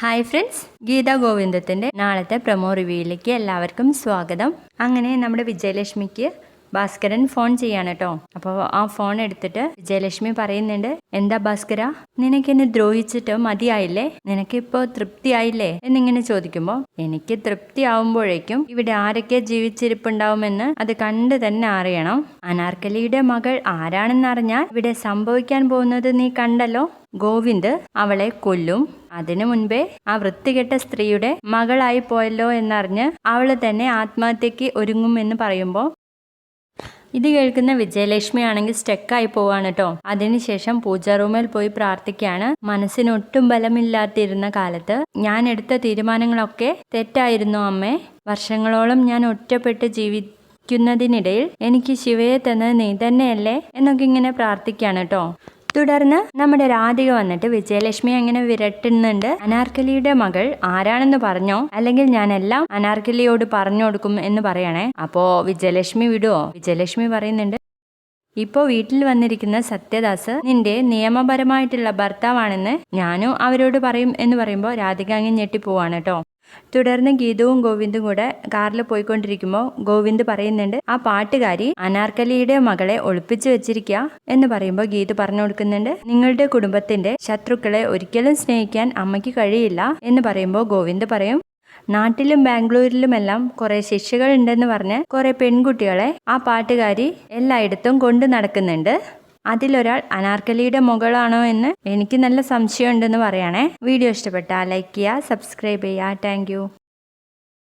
Hi friends Gita ഗോവിന്ദത്തിന്റെ നാളത്തെ promo റിവ്യൂയിലേക്ക് എല്ലാവർക്കും സ്വാഗതം. അങ്ങനെ നമ്മുടെ വിജയലക്ഷ്മിക്ക് ഭാസ്കരൻ ഫോൺ ചെയ്യാണ് കേട്ടോ അപ്പോൾ ആ ഫോൺ എടുത്തിട്ട് വിജയലക്ഷ്മി പറയുന്നുണ്ട് എന്താ ഭാസ്കര? നിനക്ക് എന്നെ ദ്രോഹിച്ചിട്ട് മതിയായില്ലേ? തൃപ്തി ആയില്ലേ എന്നിങ്ങനെ ചോദിക്കുമ്പോൾ എനിക്ക് തൃപ്തി ആവുമ്പോഴേക്കും ഇവിടെ ആരൊക്കെ ജീവിച്ചിരിപ്പുണ്ടാവുമെന്ന് അത് കണ്ട് തന്നെ അറിയണം. അനാർക്കലിയുടെ മകൾ ആരാണെന്നറിഞ്ഞാൽ ഇവിടെ സംഭവിക്കാൻ പോകുന്നത് നീ കണ്ടല്ലോ? ഗോവിന്ദ് അവളെ കൊല്ലും. അതിനു മുൻപേ ആ വൃത്തികെട്ട സ്ത്രീയുടെ മകളായി പോയല്ലോ എന്നറിഞ്ഞ് അവൾ തന്നെ ആത്മഹത്യക്ക് ഒരുങ്ങുമെന്ന് പറയുമ്പോൾ ഇത് കേൾക്കുന്ന വിജയലക്ഷ്മി ആണെങ്കിൽ സ്റ്റെക്കായി പോവാണ് കേട്ടോ അതിനുശേഷം പൂജാ റൂമിൽ പോയി പ്രാർത്ഥിക്കുകയാണ്. മനസ്സിന് ഒട്ടും ബലമില്ലാത്തിരുന്ന കാലത്ത് ഞാൻ എടുത്ത തീരുമാനങ്ങളൊക്കെ തെറ്റായിരുന്നു അമ്മേ. വർഷങ്ങളോളം ഞാൻ ഒറ്റപ്പെട്ട് ജീവിക്കുന്നതിനിടയിൽ എനിക്ക് ശിവയെ തന്നത് നീ തന്നെയല്ലേ എന്നൊക്കെ ഇങ്ങനെ പ്രാർത്ഥിക്കുകയാണ് കേട്ടോ തുടർന്ന് നമ്മുടെ രാധിക വന്നിട്ട് വിജയലക്ഷ്മി അങ്ങനെ വിരട്ടുന്നുണ്ട്? അനാർക്കലിയുടെ മകൾ ആരാണെന്ന് പറഞ്ഞോ? അല്ലെങ്കിൽ ഞാൻ എല്ലാം അനാർക്കലിയോട് പറഞ്ഞു കൊടുക്കും എന്ന് പറയണേ. അപ്പോ വിജയലക്ഷ്മി വിടുവോ? വിജയലക്ഷ്മി പറയുന്നുണ്ട് ഇപ്പോ വീട്ടിൽ വന്നിരിക്കുന്ന സത്യദാസ് നിന്റെ നിയമപരമായിട്ടുള്ള ഭർത്താവാണെന്ന് ഞാനും അവരോട് പറയും എന്ന് പറയുമ്പോൾ രാധിക അങ്ങ് ഞെട്ടിപ്പോവാണ് കേട്ടോ. തുടർന്ന് ഗീതവും ഗോവിന്ദും കൂടെ കാറിൽ പോയിക്കൊണ്ടിരിക്കുമ്പോൾ ഗോവിന്ദ് പറയുന്നുണ്ട് ആ പാട്ടുകാരി അനാർക്കലിയുടെ മകളെ ഒളിപ്പിച്ചു വെച്ചിരിക്കുക എന്ന് പറയുമ്പോൾ ഗീത പറഞ്ഞു കൊടുക്കുന്നുണ്ട് നിങ്ങളുടെ കുടുംബത്തിന്റെ ശത്രുക്കളെ ഒരിക്കലും സ്നേഹിക്കാൻ അമ്മയ്ക്ക് കഴിയില്ല എന്ന് പറയുമ്പോൾ ഗോവിന്ദ് പറയും നാട്ടിലും ബാംഗ്ലൂരിലുമെല്ലാം കുറെ ശിക്ഷകൾ ഉണ്ടെന്ന് പറഞ്ഞ് കുറെ പെൺകുട്ടികളെ ആ പാട്ടുകാരി എല്ലായിടത്തും കൊണ്ടു നടക്കുന്നുണ്ട്. അതിലൊരാൾ അനാർക്കലിയുടെ മുകളാണോ എന്ന് എനിക്ക് നല്ല സംശയമുണ്ടെന്ന് പറയണേ. വീഡിയോ ഇഷ്ടപ്പെട്ടാൽ ലൈക്ക് ചെയ്യുക സബ്സ്ക്രൈബ് ചെയ്യുക. താങ്ക്